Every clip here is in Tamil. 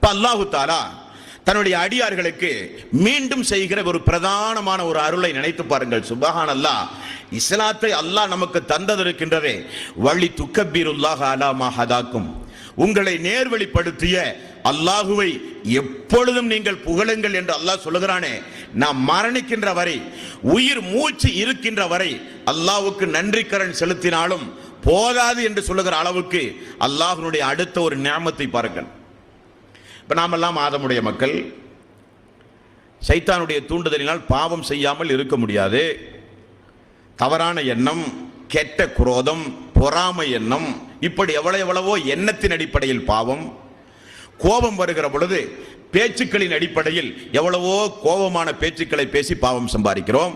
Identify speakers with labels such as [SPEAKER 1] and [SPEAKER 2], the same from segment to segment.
[SPEAKER 1] அல்லாஹு தாலா தன்னுடைய அடியார்களுக்கு மீண்டும் செய்கிற ஒரு பிரதானமான ஒரு அருளை நினைத்து பாருங்கள். சுபஹான் அல்லாஹ் இஸ்லாத்தை அல்லாஹ் நமக்கு தந்ததற்கின்றதே வழி துக்கபீருல்லாக அலாமா ஹதாக்கும். உங்களை நேர்வழிப்படுத்திய அல்லாஹுவை எப்பொழுதும் நீங்கள் புகழுங்கள் என்று அல்லாஹ் சொல்லுகிறானே. நாம் மரணிக்கின்ற வரை உயிர் மூச்சு இருக்கின்ற வரை அல்லாஹுக்கு நன்றி கரண் செலுத்தினாலும் போதாது என்று சொல்லுகிற அளவுக்கு அல்லாஹ்வினுடைய அடுத்த ஒரு நியமத்தை பாருங்கள். இப்போ நாமெல்லாம் ஆதமுடைய மக்கள் சைத்தானுடைய தூண்டுதலினால் பாவம் செய்யாமல் இருக்க முடியாது. தவறான எண்ணம் கெட்ட குரோதம் பொறாமை எண்ணம் இப்படி எவ்வளோ எவ்வளவோ எண்ணத்தின் அடிப்படையில் பாவம். கோபம் வருகிற பொழுது பேச்சுக்களின் அடிப்படையில் எவ்வளவோ கோபமான பேச்சுக்களை பேசி பாவம் சம்பாதிக்கிறோம்.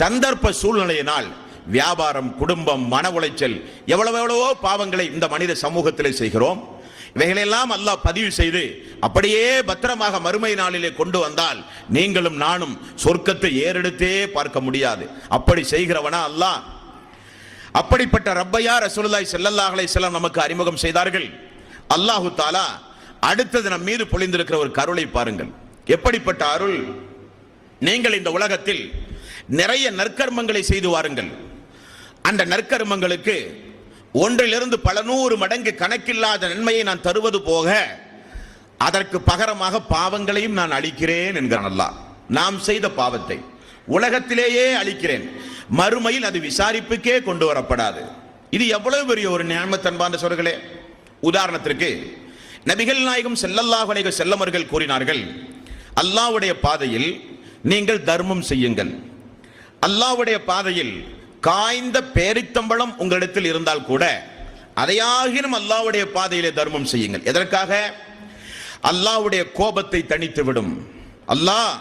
[SPEAKER 1] சந்தர்ப்ப சூழ்நிலையினால் வியாபாரம் குடும்பம் மன உளைச்சல் எவ்வளவு எவ்வளவோ பாவங்களை இந்த மனித சமூகத்தில் செய்கிறோம். இவைகளெல்லாம் அல்லாஹ் பதிவு செய்து அப்படியே பத்திரமாக மறுமை நாளிலே கொண்டு வந்தால் நீங்களும் நானும் சொர்க்கத்தை ஏறெடுத்தே பார்க்க முடியாது. அப்படி செய்கிறவனா அல்லாஹ். அப்படிப்பட்ட ரப்பையா ரசூலுல்லாஹி ஸல்லல்லாஹு செல்லம் நமக்கு அறிமுகம் செய்தார்கள். அல்லாஹு தாலா அடுத்தது நம் மீது பொழிந்திருக்கிற ஒரு கருளை பாருங்கள். எப்படிப்பட்ட அருள்? நீங்கள் இந்த உலகத்தில் நிறைய நற்கர்மங்களை செய்து வாருங்கள். அந்த நற்கர்மங்களுக்கு ஒன்றிலிருந்து பல நூறு மடங்கு கணக்கில்லாத நன்மையை நான் தருவது போக அதற்கு பகரமாக பாவங்களையும் நான் அளிக்கிறேன் என்கிறான் அல்லாஹ். நாம் செய்த பாவத்தை உலகத்திலேயே அளிக்கிறேன் மறுமையில் அது விசாரிப்புக்கே கொண்டு வரப்படாது. இது எவ்வளவு பெரிய ஒரு நியமத்தன்பான சொல்களே உதாரணத்திற்கு நபிகள் நாயகம் செல்லல்லாஹ் அலைக செல்லமர்கள் கூறினார்கள் அல்லாஹ்வுடைய பாதையில் நீங்கள் தர்மம் செய்யுங்கள். அல்லாஹ்வுடைய பாதையில் காய்ந்த பேரித்தம்பளம் உங்களிடத்தில் இருந்தால் கூட அதையாகினும் அல்லாவுடைய பாதையிலே தர்மம் செய்யுங்கள். எதற்காக? அல்லாஹ்வுடைய கோபத்தை தணித்து விடும். அல்லாஹ்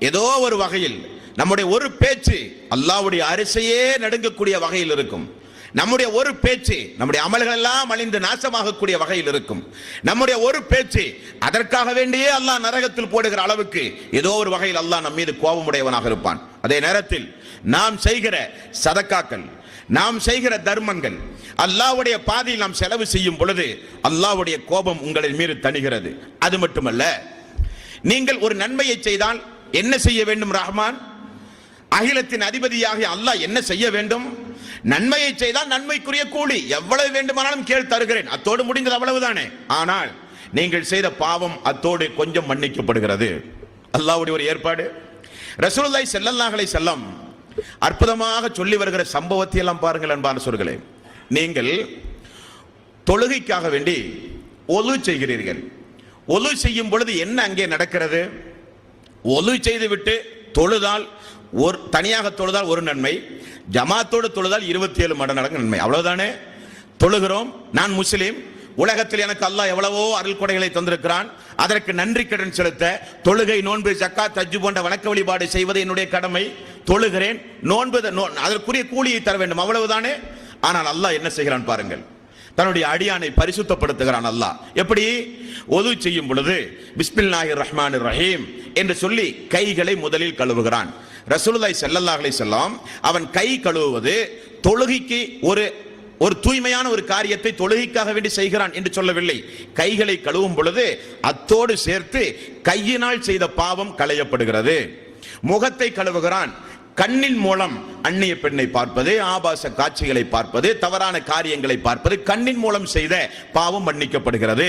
[SPEAKER 1] ஏதோ ஒரு வகையில் நம்முடைய ஒரு பேச்சு அல்லாவுடைய அரிசையே நடுங்கக்கூடிய வகையில் இருக்கும். நம்முடைய ஒரு பேச்சு நம்முடைய அமல்கள் எல்லாம் அழிந்து நாசமாகக்கூடிய வகையில் இருக்கும். நம்முடைய ஒரு பேச்சு அதற்காக வேண்டியே அல்லாஹ் நரகத்தில் போடுகிற அளவுக்கு ஏதோ ஒரு வகையில் அல்லாஹ் நம் மீது கோபமுடையவனாக இருப்பான். அதே நேரத்தில் நாம் செய்கிற சதக்காக்கள் நாம் செய்கிற தர்மங்கள் அல்லாஹ்வுடைய பாதையில் நாம் செலவு செய்யும் பொழுது அல்லாவுடைய கோபம் உங்களின் மீது தணிகிறது. அது மட்டுமல்ல நீங்கள் ஒரு நன்மையை செய்தால் என்ன செய்ய வேண்டும் ரஹ்மான்? அகிலத்தின் அதிபதியாக அல்லாஹ் என்ன செய்ய வேண்டும்? நன்மையை செய்தால் நன்மைக்குரிய கூலி. எவ்வளவு வேண்டுமானாலும் கேள் தருகிறேன். அத்தோடு முடிந்தது அவ்வளவுதானே? ஆனால் நீங்கள் செய்த பாவம் அத்தோடு கொஞ்சம் மன்னிக்கப்படுகிறது. அல்லாஹ்வுடைய ஒரு ஏற்பாடு. ரசூலுல்லாஹி செல்லல்லாஹலை செல்லம் அற்புதமாக சொல்லி வருகிற சம்பவத்தை எல்லாம் பாருங்கள் அன்பான சொல்களே நீங்கள் தொழுகைக்காக வேண்டி ஒலு செய்கிறீர்கள். ஒலு செய்யும் பொழுது என்ன அங்கே நடக்கிறது? ஒலு செய்துவிட்டு தொழுதால் ஒரு தனியாக தொழுதால் ஒரு நன்மை. ஜமாத்தோடு தொழுதால் இருபத்தி ஏழு மடங்கு நன்மை. அவ்வளவுதானே? தொழுகிறோம். நான் முஸ்லீம். உலகத்தில் எனக்கு அல்லாஹ் எவ்வளவோ அருள் கொடைகளை தந்திருக்கிறான். அதற்கு நன்றி கடன் செலுத்த தொழுகை நோன்பு ஜக்கா தஜ்ஜு போன்ற வணக்க வழிபாடு செய்வது என்னுடைய கடமை. தொழுகிறேன். நோன்பு அதற்குரிய கூலியை தர வேண்டும். அவ்வளவுதானே? ஆனால் அல்லாஹ் என்ன செய்கிறான் பாருங்கள். தன்னுடைய அடியானை பரிசுத்தப்படுத்துகிறான் அல்லாஹ். எப்படி? ஒது செய்யும் பொழுது பிஸ்மின் நாயர் ரஹ்மான் ரஹீம் என்று சொல்லி கைகளை முதலில் கழுவுகிறான். ரசூலுல்லாய் ஸல்லல்லாஹு செல்லாம் அவன் கை கழுவுவது தொழுகைக்கு ஒரு ஒரு தூய்மையான ஒரு காரியத்தை தொழுகைக்காக வேண்டி செய்கிறான் என்று சொல்லவில்லை. கைகளை கழுவும் பொழுது அத்தோடு சேர்த்து கையினால் செய்த பாவம் களையப்படுகிறது. முகத்தை கழுவுகிறான். கண்ணின் மூலம் அந்நிய பெண்ணை பார்ப்பது ஆபாச காட்சிகளை பார்ப்பது தவறான காரியங்களை பார்ப்பது கண்ணின் மூலம் செய்த பாவம் மன்னிக்கப்படுகிறது.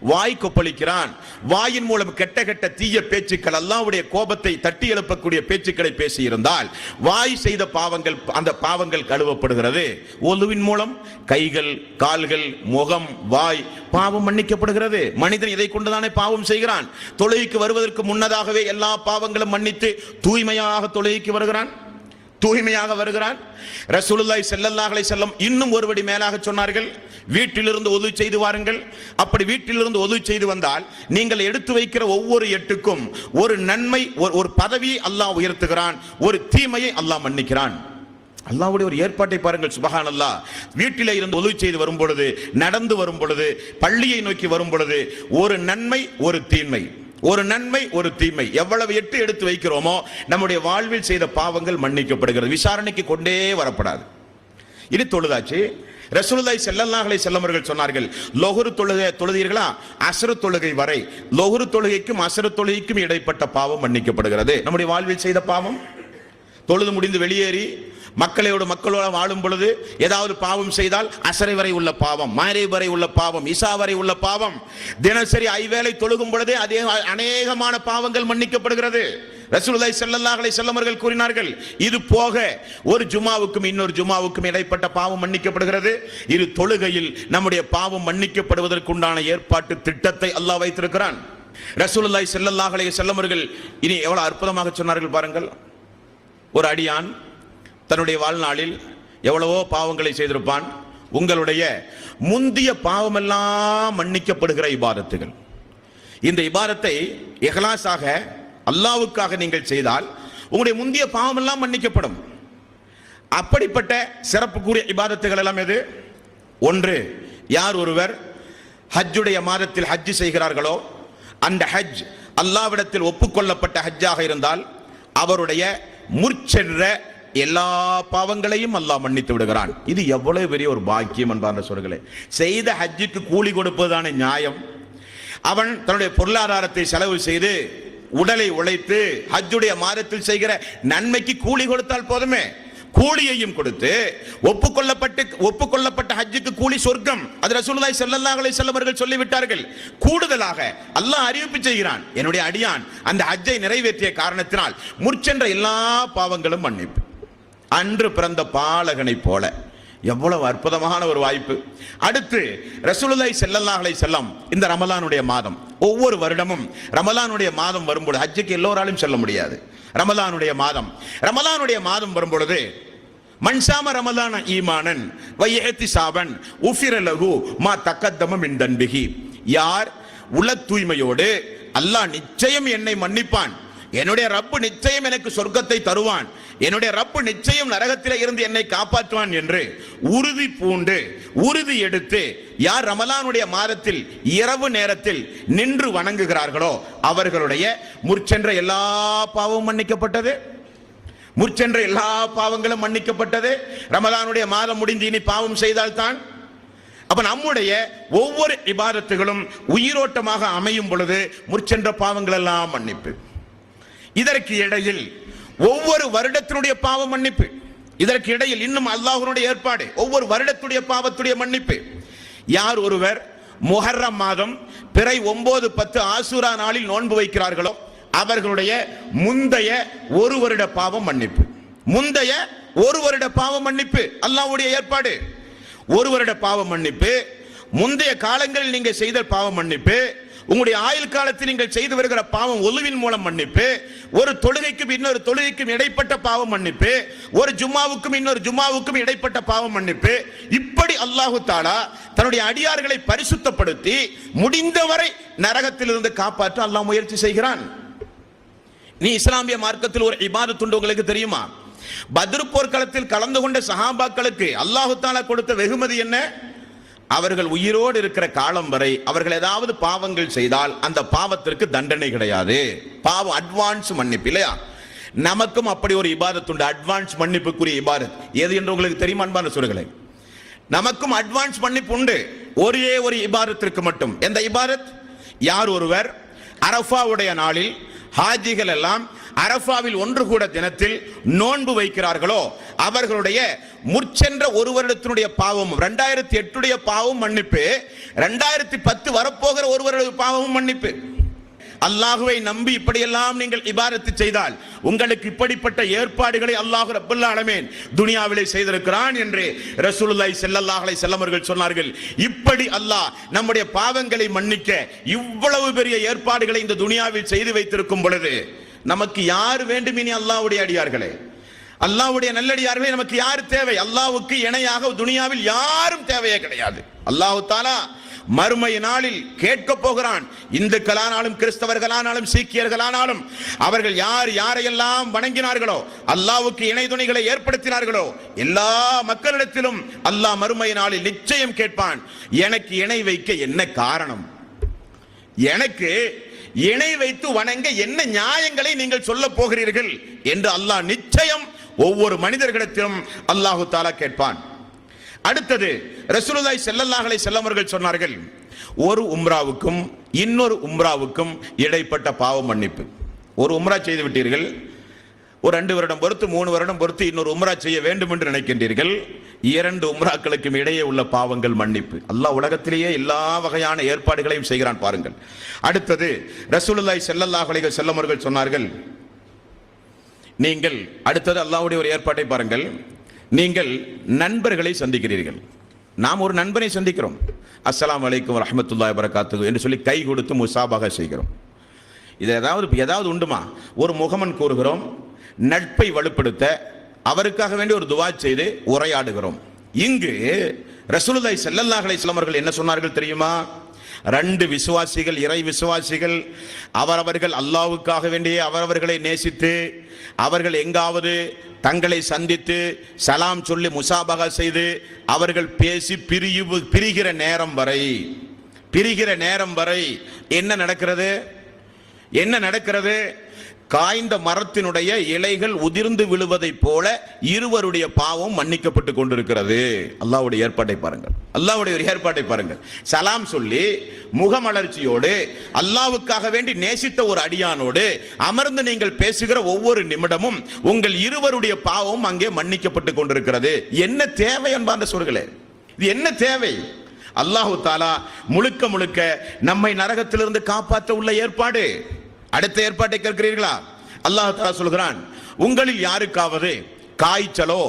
[SPEAKER 1] வாய் கொப்பளிக்கிறான். வாயின் மூலம் கெட்ட கெட்ட தீய பேச்சுக்கள் அல்லாவுடைய கோபத்தை தட்டி எழுப்பக்கூடிய பேச்சுக்களை பேசியிருந்தால் வாய் செய்த பாவங்கள் அந்த பாவங்கள் கழுவப்படுகிறது. ஒலுவின் மூலம் கைகள் கால்கள் முகம் வாய் பாவம் மன்னிக்கப்படுகிறது. மனிதன் இதை கொண்டுதானே பாவம் செய்கிறான். தொழுகைக்கு வருவதற்கு முன்னதாகவே எல்லா பாவங்களும் மன்னித்து தூய்மையாக தொழுகைக்கு வருகிறான். தூய்மையாக வருகிறான். ரசூலுல்லாய் செல்லல்லாஹலை செல்லம் இன்னும் ஒருபடி மேலாக சொன்னார்கள். வீட்டிலிருந்து ஒது செய்து வாருங்கள். அப்படி வீட்டிலிருந்து ஒது செய்து வந்தால் நீங்கள் எடுத்து வைக்கிற ஒவ்வொரு எட்டுக்கும் ஒரு நன்மை ஒரு- ஒரு பதவியை அல்லாஹ் உயர்த்துகிறான். ஒரு தீமையை அல்லாஹ் மன்னிக்கிறான். அல்லாவுடைய ஒரு ஏற்பாட்டை பாருங்கள் சுபஹான் அல்லாஹ் வீட்டிலே இருந்து உதவி செய்து வரும் பொழுது நடந்து வரும் பொழுது பள்ளியை நோக்கி வரும் பொழுது ஒரு நன்மை ஒரு தீமை ஒரு நன்மை ஒரு தீமை எவ்வளவு எட்டு எடுத்து வைக்கிறோமோ நம்முடைய வாழ்வில் செய்த பாவங்கள் மன்னிக்கப்படுகிறது. விசாரணைக்கு கொண்டே வரப்படாது. இது தொழுதாச்சு. ரசூலுல்லாஹி செல்லல்லாஹலை செல்லமர்கள் சொன்னார்கள் லொஹ்ரு தொழுகை தொழுதீர்களா? அசரு தொழுகை வரை. லொஹ்ரு தொழுகைக்கும் அசரு தொழுகைக்கும் இடைப்பட்ட பாவம் மன்னிக்கப்படுகிறது. நம்முடைய வாழ்வில் செய்த பாவம்? தொழுது முடிந்து வெளியேறி மக்களோடு மக்களோட வாழும் பொழுது ஏதாவது பாவம் செய்தால் அசரை வரை உள்ள பாவம் மாரை வரை உள்ள பாவம் இசா வரை உள்ள பாவம். தினசரி ஐவேளை தொழுகும் பொழுதே அதே அநேகமான பாவங்கள் மன்னிக்கப்படுகிறது. ரசூலுல்லாஹி செல்லல்லாஹலை செல்லமர்கள் கூறினார்கள் இது போக ஒரு ஜுமாவுக்கும் இன்னொரு ஜுமாவுக்கும் இடைப்பட்ட பாவம் மன்னிக்கப்படுகிறது. இது தொழுகையில் நம்முடைய பாவம் மன்னிக்கப்படுவதற்குண்டான ஏற்பாட்டு திட்டத்தை அல்லாஹ் வைத்திருக்கிறான். ரசூலுல்லாய் ஸல்லல்லாஹு அலைஹி செல்லமர்கள் இனி எவ்வளவு அற்புதமாக சொன்னார்கள் பாருங்கள். ஒரு அடியான் தன்னுடைய வாழ்நாளில் எவ்வளவோ பாவங்களை செய்திருப்பான். உங்களுடைய முந்திய பாவமெல்லாம் மன்னிக்கப்படுகிற இபாதத்துகள். இந்த இபாதத்தை இஹ்லாஸாக அல்லாவுக்காக நீங்கள் செய்தால் உங்களுடைய முந்திய பாவமெல்லாம் மன்னிக்கப்படும். அப்படிப்பட்ட சிறப்புக்குரிய இபாதத்துகள் எல்லாம் எது? ஒன்று யார் ஒருவர் ஹஜ்ஜுடைய மாதத்தில் ஹஜ் செய்கிறார்களோ அந்த ஹஜ் அல்லாவிடத்தில் ஒப்புக்கொள்ளப்பட்ட ஹஜ்ஜாக இருந்தால் அவருடைய முற்சென்ற எல்லா பாவங்களையும் அல்லாஹ் மன்னித்து விடுகிறான். இது எவ்வளவு பெரிய ஒரு பாக்கியம் என்பார் சொல்களே செய்த ஹஜ்ஜுக்கு கூலி கொடுப்பதுதான நியாயம். அவன் தன்னுடைய பொருளாதாரத்தை செலவு செய்து உடலை உழைத்து ஹஜ்ஜுடைய மாதத்தில் செய்கிற நன்மைக்கு கூலி கொடுத்தால் போதுமே. கூலியையும் கொடுத்து ஒப்புக்கொள்ளப்பட்டு ஒப்புக்கொள்ளப்பட்ட ஹஜ்ஜுக்கு கூலி சொர்க்கம். அது ரசூலுல்லாஹி ஸல்லல்லாஹு அலைஹி வஸல்லம் அவர்கள் சொல்லிவிட்டார்கள். கூடுதலாக அல்லாஹ் அறிவிப்பு செய்கிறான். என்னுடைய அடியான் அந்த ஹஜ்ஜை நிறைவேற்றிய காரணத்தினால் முற்சென்ற எல்லா பாவங்களும் மன்னிப்பு. அன்று பிறந்த பாலகனை போல. எவ்வளவு அற்புதமான ஒரு வாய்ப்பு. அடுத்து ரசூலுல்லாய் செல்லல்லாஹலை செல்லம் இந்த ரமலானுடைய மாதம். ஒவ்வொரு வருடமும் ரமலானுடைய மாதம் வரும்பொழுது ஹஜ்ஜுக்கு எல்லோராலும் செல்ல முடியாது. ரமலானுடைய மாதம். ரமலானுடைய மாதம் வரும்பொழுது மன்சாம ரமலான ஈமானன் வையத்தி சாபன் உஃபிரலகு மா தக்கத்தமம் இன் தன்பிகி யார் உள தூய்மையோடு அல்லாஹ் நிச்சயம் என்னை மன்னிப்பான். என்னுடைய ரப்பு நிச்சயம் எனக்கு சொர்க்கத்தை தருவான். என்னுடைய ரப்பு நிச்சயம் நரகத்தில் இருந்து என்னை காப்பாற்றுவான் என்று உறுதி பூண்டு உறுதி எடுத்து யார் ரமலானுடைய மாதத்தில் இரவு நேரத்தில் நின்று வணங்குகிறார்களோ அவர்களுடைய முற்சென்ற எல்லா பாவமும் மன்னிக்கப்பட்டது. முற்சென்ற எல்லா பாவங்களும் மன்னிக்கப்பட்டது. ரமலானுடைய மாதம் முடிந்து இனி பாவம் செய்தால்தான். அப்ப நம்முடைய ஒவ்வொரு இபாதத்துகளும் உயிரோட்டமாக அமையும் பொழுது முற்சென்ற பாவங்கள் எல்லாம் மன்னிப்பு. இதற்கு இடையில் ஒவ்வொரு வருடத்தினுடைய பாவ மன்னிப்பு. இதற்கு இடையில் இன்னும் அல்லாஹனுடைய ஏற்பாடு. ஒவ்வொரு வருடத்துடைய பாவத்துடைய மன்னிப்பு. யார் ஒருவர் முஹர்ரம் மாதம் பிறை ஒன்பது பத்து ஆசூரா நாளில் நோன்பு வைக்கிறார்களோ அவர்களுடைய முந்தைய ஒரு வருட பாவம் மன்னிப்பு. முந்தைய ஒரு வருட பாவம் மன்னிப்பு. அல்லாஹ்வுடைய ஏற்பாடு. ஒரு வருட பாவம் மன்னிப்பு. முந்தைய காலங்களில் நீங்க செய்த பாவம் மன்னிப்பு. உங்களுடைய ஆயுள் காலத்தில் நீங்கள் செய்து வருகிற பாவம் ஒலுவின் மூலம் மன்னிப்பு. ஒரு தொழுகைக்கும் இன்னொரு தொழுகைக்கும் இடைப்பட்ட பாவம் மன்னிப்பு. ஒரு ஜும்மாவுக்கும் இன்னொரு ஜும்மாவுக்கும் இடைப்பட்ட பாவம் மன்னிப்பு. இப்படி அல்லாஹு தாலா தன்னுடைய அடியார்களை பரிசுத்தப்படுத்தி முடிந்தவரை நரகத்திலிருந்து காப்பாற்ற அல்லாஹ் முயற்சி செய்கிறான். நீ இஸ்லாமிய மார்க்கத்தில் ஒரு இபாதத் துண்டு உங்களுக்கு தெரியுமா? பத்ரு போர்க்களத்தில் கலந்து கொண்ட சஹாபாக்களுக்கு அல்லாஹு தாலா கொடுத்த வெகுமதி என்ன? அவர்கள் உயிரோடு இருக்கிற காலம் வரை அவர்கள் ஏதாவது பாவங்கள் செய்தால் அந்த பாவத்திற்கு தண்டனை கிடையாது. பாவம் அட்வான்ஸ் மன்னிப்பு இல்லையா? நமக்கும் அப்படி ஒரு இபாதத் உண்டு. அட்வான்ஸ் மன்னிப்புக்குரிய இபாதத். எது என்று உங்களுக்கு தெரியுமா அன்பான சொல்லுகளை நமக்கும் அட்வான்ஸ் மன்னிப்பு உண்டு. ஒரே ஒரு இபாதத்திற்கு மட்டும். எந்த இபாரத் யார் ஒருவர்? அரஃபாவுடைய நாளில் ஹாஜிகள் எல்லாம் அரஃபாவில் ஒன்று கூட தினத்தில் நோன்பு வைக்கிறார்களோ அவர்களுடைய முற்சென்ற ஒரு வருடத்தினுடைய பாவம் ரெண்டாயிரத்தி எட்டுடைய பாவம் மன்னிப்பு ரெண்டாயிரத்தி பத்து வரப்போகிற ஒரு வருட பாவமும் மன்னிப்பு. அல்லாஹுவை நம்பி இப்படியெல்லாம் நீங்கள் இபாரத்து செய்தால் உங்களுக்கு இப்படிப்பட்ட ஏற்பாடுகளை அல்லாஹு ரப்பல் அலமேன் துனியாவிலே செய்திருக்கிறான் என்று ரசூலுல்லாய் செல்லல்லாஹலை செல்லமர்கள் சொன்னார்கள். இப்படி அல்லாஹ் நம்முடைய பாவங்களை மன்னிக்க இவ்வளவு பெரிய ஏற்பாடுகளை இந்த துனியாவில் செய்து வைத்திருக்கும் பொழுது நமக்கு யார் வேண்டும் இனி அடியார்களே? அல்லாவுடைய நல்லடியார்களே நமக்கு யார் தேவை? அல்லாவுக்கு இணையாக துனியாவில் யாரும் தேவையே கிடையாது. அல்லாஹு தாலா மறுமை நாளில் கேட்க போகிறான். இந்துக்களானாலும் கிறிஸ்தவர்களானாலும் சீக்கியர்களானாலும் அவர்கள் யார் யாரையெல்லாம் வணங்கினார்களோ அல்லாவுக்கு இணை துணைகளை ஏற்படுத்தினார்களோ எல்லா மக்களிடத்திலும் அல்லாஹ் மறுமை நாளில் நிச்சயம் கேட்பான். எனக்கு இணை வைக்க என்ன காரணம்? எனக்கு இணை வைத்து வணங்க என்ன நியாயங்களை நீங்கள் சொல்ல போகிறீர்கள் என்று அல்லாஹ் நிச்சயம் ஒவ்வொரு மனிதர்களிடத்திலும் அல்லாஹு தாலா கேட்பான். அடுத்தது ரசூலுல்லாஹி செல்லல்லாஹலை செல்லவர்கள் சொன்னார்கள் ஒரு உம்ராவுக்கும் இன்னொரு உம்ராவுக்கும் இடைப்பட்ட பாவ மன்னிப்பு. ஒரு உம்ரா செய்து விட்டீர்கள் ஒரு ரெண்டு வருடம் பொறுத்து மூணு வருடம் பொறுத்து இன்னொரு உம்ரா செய்ய வேண்டும் என்று நினைக்கின்றீர்கள் இரண்டு உம்ராக்களுக்கும் இடையே உள்ள பாவங்கள் மன்னிப்பு. அல்லாஹ் உலகத்திலேயே எல்லா வகையான ஏற்பாடுகளையும் செய்கிறான் பாருங்கள். அடுத்தது ரசூலுல்லாய் செல்லல்லாஹ் அலைகள் செல்லமர்கள் சொன்னார்கள் நீங்கள் அடுத்தது அல்லாவுடைய ஒரு ஏற்பாட்டை பாருங்கள் நீங்கள் நண்பர்களை சந்திக்கிறீர்கள். நாம் ஒரு நண்பனை சந்திக்கிறோம். அஸ்லாம் அலைக்கும் ரஹமத்துல்லாய் வரகாத்து என்று சொல்லி கை கொடுத்து முசாபாக செய்கிறோம். இது ஏதாவது ஏதாவது உண்டுமா? ஒரு முகமன் கூறுகிறோம் நட்பை வலுப்படுத்த அவருக்காக வேண்டி ஒரு துவா செய்து உரையாடுகிறோம். இங்கு ரசூலுதாய் செல்லல்லாஹலை அலைஹி அவர்கள் என்ன சொன்னார்கள் தெரியுமா? ரெண்டு விசுவாசிகள் இறை விசுவாசிகள் அவரவர்கள் அல்லாவுக்காக வேண்டிய அவரவர்களை நேசித்து அவர்கள் எங்காவது தங்களை சந்தித்து சலாம் சொல்லி முசாபகா செய்து அவர்கள் பேசி பிரிவு பிரிகிற நேரம் வரை பிரிகிற நேரம் வரை என்ன நடக்கிறது? என்ன நடக்கிறது? காய்ந்த மரத்தினுடைய இலைகள் உதிர்ந்து விழுவதைப் போல இருவருடைய பாவம் மன்னிக்கப்பட்டு கொண்டிருக்கிறது. அல்லாவுடைய ஏற்பாட்டை பாருங்கள். அல்லாவுடைய ஒரு ஏற்பாட்டை பாருங்கள். சலாம் சொல்லி முகமலர்ச்சியோடு அல்லாஹ்வுக்காக வேண்டி நேசித்த ஒரு அடியானோடு அமர்ந்து நீங்கள் பேசுகிற ஒவ்வொரு நிமிடமும் உங்கள் இருவருடைய பாவம் அங்கே மன்னிக்கப்பட்டு கொண்டிருக்கிறது. என்ன தேவை என்பார்ந்த சொல்களே இது என்ன தேவை? அல்லாஹு தாலா முழுக்க முழுக்க நம்மை நரகத்திலிருந்து காப்பாற்ற உள்ள ஏற்பாடு. அடுத்த ஏற்பாட்டை கேட்கிறீர்களா? அல்லாஹ் தாலா சொல்கிறான் உங்களில் யாருக்காவது காய்ச்சலோ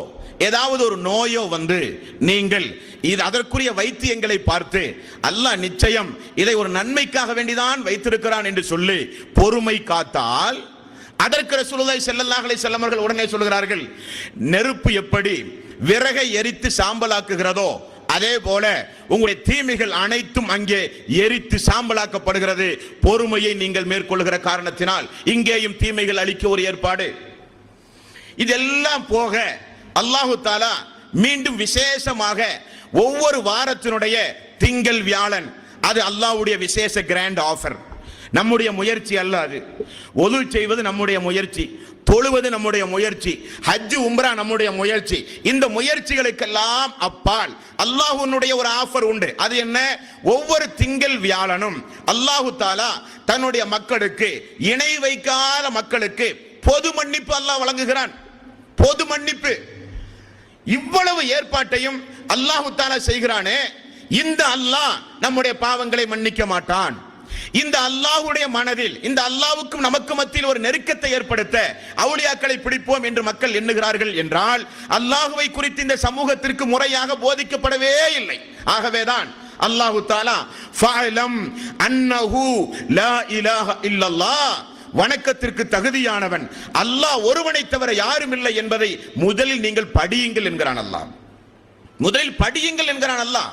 [SPEAKER 1] ஏதாவது ஒரு நோயோ வந்து நீங்கள் இது அதற்குரிய வைத்தியங்களை பார்த்து அல்லாஹ் நிச்சயம் இதை ஒரு நன்மைக்காக வேண்டிதான் வைத்திருக்கிறான் என்று சொல்லி பொறுமை காத்தால் அதற்கு ரசூலுல்லாஹி ஸல்லல்லாஹு அலைஹி வஸல்லம் அவர்கள் உடனே சொல்கிறார்கள் நெருப்பு எப்படி விறகை எரித்து சாம்பலாக்குகிறதோ அதே போல உங்களுடைய தீமைகள் அனைத்தும் அங்கே எரித்து சாம்பலாக்கப்படுகிறது. பொறுமையை நீங்கள் மேற்கொள்கிற காரணத்தினால் இங்கேயும் தீமைகள் அளிக்க ஒரு ஏற்பாடு. இதெல்லாம் போக அல்லாஹு தாலா மீண்டும் விசேஷமாக ஒவ்வொரு வாரத்தினுடைய திங்கள் வியாழன் அது அல்லாஹ்வுடைய விசேஷ கிராண்ட் ஆஃபர் நம்முடைய முயற்சி அல்ல அது. ஒது செய்வது நம்முடைய முயற்சி. தொழுவது நம்முடைய முயற்சி. ஹஜ்ஜு உம்ரா நம்முடைய முயற்சி. இந்த முயற்சிகளுக்கெல்லாம் அப்பால் அல்லாஹுனுடைய ஒரு ஆஃபர் உண்டு. அது என்ன? ஒவ்வொரு திங்கள் வியாழனும் அல்லாஹு தாலா தன்னுடைய மக்களுக்கு இணை வைக்காத மக்களுக்கு பொது மன்னிப்பு அல்லாஹ் வழங்குகிறான். பொது மன்னிப்பு. இவ்வளவு ஏற்பாட்டையும் அல்லாஹு தாலா செய்கிறானே. இந்த அல்லாஹ் நம்முடைய பாவங்களை மன்னிக்க மாட்டான். இந்த அல்லாஹுடைய மனதில் இந்த அல்லாவுக்கும் நமக்கு மத்தியில் ஒரு நெருக்கத்தை ஏற்படுத்த அவுளியாக்களை பிடிப்போம் என்று மக்கள் எண்ணுகிறார்கள் என்றால் அல்லாஹுவை குறித்து இந்த சமூகத்திற்கு முறையாக போதிக்கப்படவே இல்லை. ஆகவேதான் அல்லாஹு தாலா ஃபஅலம் அன்னஹு லா இலாஹ இல்லல்லாஹ் வணக்கத்திற்கு தகுதியானவன் அல்லாஹ் ஒருவனை தவிர யாரும் இல்லை என்பதை முதலில் நீங்கள் படியுங்கள் என்கிறான் அல்லாஹ். முதலில் படியுங்கள் என்கிறான் அல்லாஹ்.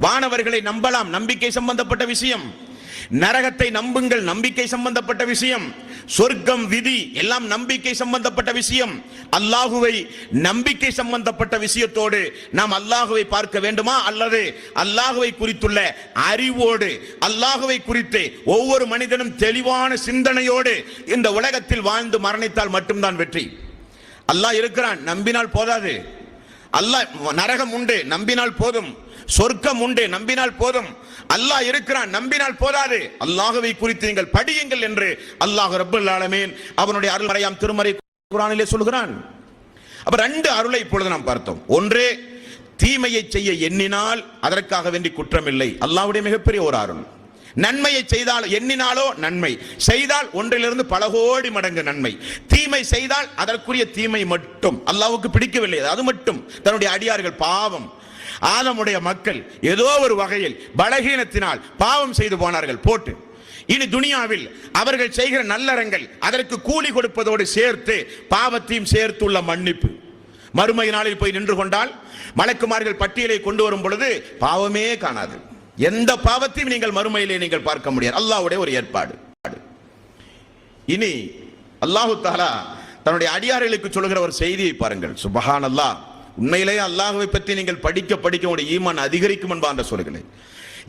[SPEAKER 1] வானவர்களை நம்பலாம் நம்பிக்கை சம்பந்தப்பட்ட விஷயம். நரகத்தை நம்புங்கள் நம்பிக்கை சம்பந்தப்பட்ட விஷயம். சொர்க்கம் விதி எல்லாம் நம்பிக்கை சம்பந்தப்பட்ட விஷயம். அல்லாஹுவை நம்பிக்கை சம்பந்தப்பட்ட விஷயத்தோடு நாம் அல்லாஹுவை பார்க்க வேண்டுமா? அல்லது அல்லாஹுவை குறித்துள்ள அறிவோடு அல்லாஹுவை குறித்து ஒவ்வொரு மனிதனும் தெளிவான சிந்தனையோடு இந்த உலகத்தில் வாழ்ந்து மரணித்தால் மட்டும்தான் வெற்றி. அல்லாஹ் இருக்கிறான் நம்பினால் போதாது. அல்லாஹ் நரகம் உண்டு நம்பினால் போதும். சொர்க்கம் உண்டு நம்பினால் போதும். அல்லாஹ் இருக்கிறான் நம்பினால் போதாது. அல்லாஹுவை குறித்து நீங்கள் படியுங்கள் என்று அல்லாஹ் ரப்பல் ஆலமீன் அவனுடைய அருள்மறையாம் திருமறை குரானிலே சொல்கிறான் அப்ப ரெண்டு அருளை இப்பொழுது நாம் பார்த்தோம். ஒன்று தீமையை செய்ய எண்ணினால் அதற்காக வேண்டி குற்றம் இல்லை அல்லாஹ்வுடைய மிகப்பெரிய ஒரு அருள். நன்மையை செய்தால் எண்ணினாலோ நன்மை. செய்தால் ஒன்றிலிருந்து பல கோடி மடங்கு நன்மை. தீமை செய்தால் அதற்குரிய தீமை மட்டும். அல்லாவுக்கு பிடிக்கவில்லை. அது மட்டும். தன்னுடைய அடியார்கள் பாவம். ஆதமுடைய மக்கள் ஏதோ ஒரு வகையில் பலகீனத்தினால் பாவம் செய்து போனார்கள். போட்டு. இனி துனியாவில் அவர்கள் செய்கிற நல்லறங்கள் அதற்கு கூலி கொடுப்பதோடு சேர்த்து பாவத்தையும் சேர்த்துள்ள மன்னிப்பு. மறுமை நாளில் போய் நின்று கொண்டால் மலக்குமார்கள் பட்டியலை கொண்டு வரும் பொழுது பாவமே காணாது. எந்த பாவத்தையும் நீங்கள் மறுமையிலே நீங்கள் பார்க்க முடியாது. அல்லாவுடைய ஒரு ஏற்பாடு. இனி அல்லாஹு தாலா தன்னுடைய அடியார்களுக்கு சொல்லுகிற ஒரு செய்தியை பாருங்கள். சுபஹான் அல்லாஹ் உண்மையிலேயே அல்லாஹுவை பற்றி நீங்கள் படிக்க படிக்க உங்களுடைய ஈமான் அதிகரிக்கும் என்பான்ற சொல்கிறேன்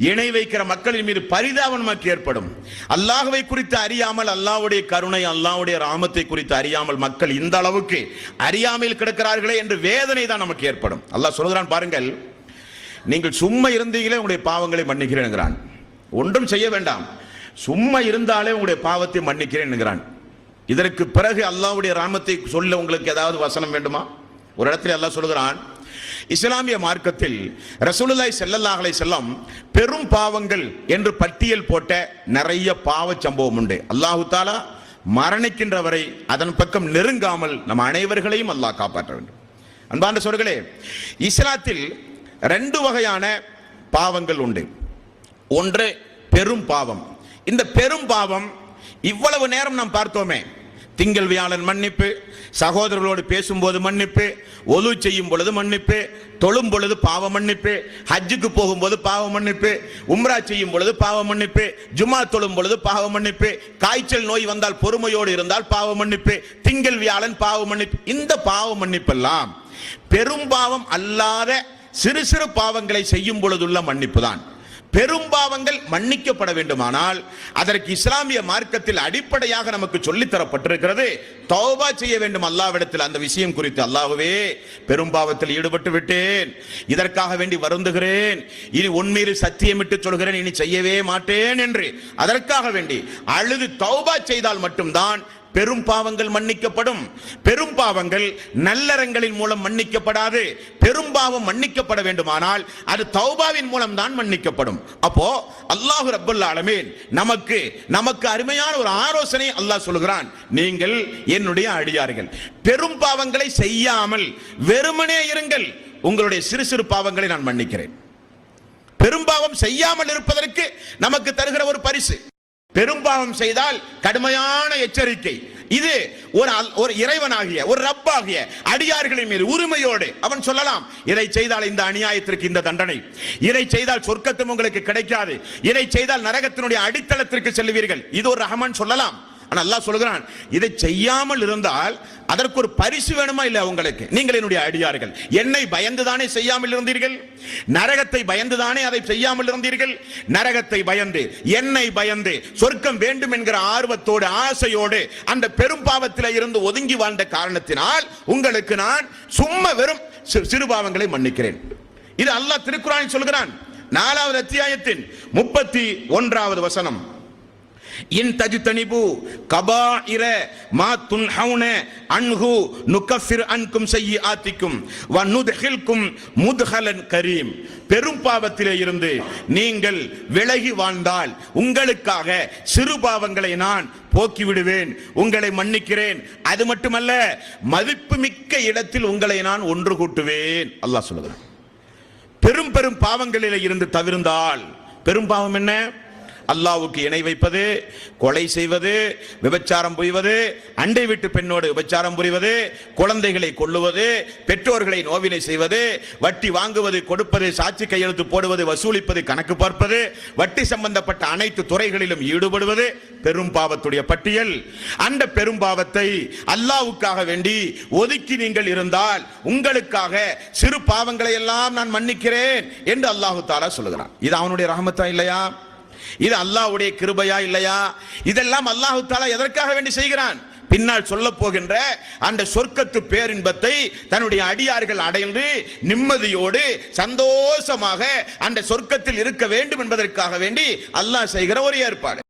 [SPEAKER 1] இணை வைக்கிற மக்களின் மீது பரிதாபம் நமக்கு ஏற்படும். அல்லாஹுவை குறித்து அறியாமல் அல்லாஹ்வுடைய கருணை அல்லாவுடைய ராமத்தை குறித்து அறியாமல் மக்கள் இந்த அளவுக்கு அறியாமையில் கிடக்கிறார்களே என்று வேதனை தான் நமக்கு ஏற்படும். அல்லாஹ் சொல்கிறான் பாருங்கள் நீங்கள் சும்மா இருந்தீங்களே உங்களுடைய பாவங்களை மன்னிக்கிறேன்கிறான் ஒன்றும் செய்ய வேண்டாம். சும்மா இருந்தாலே உங்களுடைய பாவத்தை மன்னிக்கிறேன் என்கிறான். இதற்கு பிறகு அல்லாவுடைய ராமத்தை சொல்ல உங்களுக்கு ஏதாவது வசனம் வேண்டுமா? ஒரு இடத்துல அல்லாஹ் சொல்லுகிறான் இஸ்லாமிய மார்க்கத்தில் ரசூலுல்லாய் செல்லல்லாஹலை செல்லம் பெரும் பாவங்கள் என்று பட்டியல் போட்ட நிறைய பாவ சம்பவம் உண்டு. அல்லாஹு தாலா மரணிக்கின்ற வரை அதன் பக்கம் நெருங்காமல் நம் அனைவர்களையும் அல்லாஹ் காப்பாற்ற வேண்டும். அன்பான சொல்களே இஸ்லாத்தில் ரெண்டு வகையான பாவங்கள் உண்டு. ஒன்று பெரும் பாவம். இந்த பெரும் பாவம் இவ்வளவு நேரம் நாம் பார்த்தோமே திங்கள் வியாழன் மன்னிப்பு சகோதரர்களோடு பேசும்போது மன்னிப்பு ஒலு செய்யும் பொழுது மன்னிப்பு தொழும் பொழுது பாவ மன்னிப்பு ஹஜ்ஜுக்கு போகும்போது பாவ மன்னிப்பு உம்ரா செய்யும் பொழுது பாவ மன்னிப்பு ஜுமா தொழும் பொழுது பாவ மன்னிப்பு காய்ச்சல் நோய் வந்தால் பொறுமையோடு இருந்தால் பாவ மன்னிப்பு திங்கள் வியாழன் பாவ மன்னிப்பு இந்த பாவ மன்னிப்பெல்லாம் பெரும் பாவம் அல்லாத சிறு சிறு பாவங்களை செய்யும் பொழுதுள்ள மன்னிப்பு தான் பெரும் பாவங்கள் மன்னிக்கப்பட வேண்டுமானால் அதற்கு இஸ்லாமிய மார்க்கத்தில் அடிப்படையாக நமக்கு சொல்லித் தரப்பட்டிருக்கிறது. தௌபா செய்ய வேண்டும் அல்லாவிடத்தில் அந்த விஷயம் குறித்து. அல்லாஹ்வே பெரும் பாவத்தில் ஈடுபட்டு விட்டேன். இதற்காக வேண்டி வருந்துகிறேன். இனி உண்மையில் சத்தியமிட்டு சொல்கிறேன். இனி செய்யவே மாட்டேன் என்று. அதற்காக வேண்டி அழுது தௌபா செய்தால் மட்டும்தான் பெரும் பாவங்கள் மன்னிக்கப்படும். பெரும் பாவங்கள் நல்லறங்களின் மூலம் மன்னிக்கப்படாது. பெரும் பாவம் மன்னிக்கப்பட வேண்டுமானால் அது தௌபாவின் மூலம் தான் மன்னிக்கப்படும். அப்போ அல்லாஹு ரப்பல் ஆலமீன் நமக்கு நமக்கு அருமையான ஒரு ஆலோசனை அல்லாஹ் சொல்கிறான். நீங்கள் என்னுடைய அடியார்கள். பெரும் பாவங்களை செய்யாமல் வெறுமனே இருங்கள். உங்களுடைய சிறு சிறு பாவங்களை நான் மன்னிக்கிறேன். பெரும்பாவம் செய்யாமல் இருப்பதற்கு நமக்கு தருகிற ஒரு பரிசு. பெரும்பாவம் செய்தால் கடுமையான எச்சரிக்கை. இது ஒரு ஒரு இறைவனாகிய ஒரு ரப்பாகிய அடியார்களின் மீது உரிமையோடு அவன் சொல்லலாம் இதை செய்தால் இந்த அநியாயத்திற்கு இந்த தண்டனை. இதை செய்தால் சொர்க்கத்தும் உங்களுக்கு கிடைக்காது. இதை செய்தால் நரகத்தினுடைய அடித்தளத்திற்கு செல்வீர்கள் இது ஒரு ரஹமான் சொல்லலாம். ஆனால் அல்லாஹ் சொல்கிறான் இதை செய்யாமல் இருந்தால் அதற்கு ஒரு பரிசு வேணுமா இல்லை உங்களுக்கு? நீங்கள் என்னுடைய அடியார்கள். என்னை பயந்துதானே செய்யாமல் இருந்தீர்கள்? நரகத்தை பயந்துதானே அதை செய்யாமல் இருந்தீர்கள்? நரகத்தை பயந்து என்னை பயந்து சொர்க்கம் வேண்டும் என்கிற ஆர்வத்தோடு ஆசையோடு அந்த பெரும் பாவத்தில் இருந்து ஒதுங்கி வாழ்ந்த காரணத்தினால் உங்களுக்கு நான் சும்மா வெறும் சிறு பாவங்களை மன்னிக்கிறேன். இது அல்லாஹ் திருக்குறான் சொல்கிறான் நாலாவது அத்தியாயத்தின் முப்பத்தி ஒன்றாவது வசனம். இன் தஜு தனிபு கபா இர மா துன்ஹவுன அன்ஹு நுகஃபிர் அன்கும் செய்யிஆத்திக்கும் வ நுத்ஹில்கும் முத்ஹலன் கரீம். பெரும் பாவத்திலே இருந்து நீங்கள் விலகி வாழ்ந்தால் உங்களுக்காக சிறு பாவங்களை நான் போக்கி விடுவேன் உங்களை மன்னிக்கிறேன். அது மட்டுமல்ல மதிப்புமிக்க இடத்தில் உங்களை நான் ஒன்று கூட்டுவேன். அல்லாஹ் சொல்லுகிறான். பெரும் பெரும் பாவங்களில் இருந்து தவிர்ந்தால் பெரும் பாவம் என்ன? அல்லாவுக்கு இணை வைப்பது கொலை செய்வது விபச்சாரம் புரிவது அண்டை வீட்டு பெண்ணோடு விபச்சாரம் புரிவது குழந்தைகளை கொல்லுவது பெற்றோர்களை நோவினை செய்வது வட்டி வாங்குவது கொடுப்பது சாட்சி கையெழுத்து போடுவது வசூலிப்பது கணக்கு பார்ப்பது வட்டி சம்பந்தப்பட்ட அனைத்து துறைகளிலும் ஈடுபடுவது பெரும் பாவத்துடைய பட்டியல். அந்த பெரும் பாவத்தை அல்லாவுக்காக வேண்டி ஒதுக்கி நீங்கள் இருந்தால் உங்களுக்காக சிறு பாவங்களை எல்லாம் நான் மன்னிக்கிறேன் என்று அல்லாஹு தாலா சொல்லுகிறான். இது அவனுடைய ரஹமத்தா இல்லையா? இது அல்லாஹ்வுடைய கிருபையா இல்லையா? இதெல்லாம் அல்லாஹு தாலா எதற்காக வேண்டி செய்கிறான்? பின்னால் சொல்ல போகின்ற அந்த சொர்க்கத்து பேரின்பத்தை தன்னுடைய அடியார்கள் அடைந்து நிம்மதியோடு சந்தோஷமாக அந்த சொர்க்கத்தில் இருக்க வேண்டும் என்பதற்காக வேண்டி அல்லாஹ் செய்கிற ஒரு ஏற்பாடு.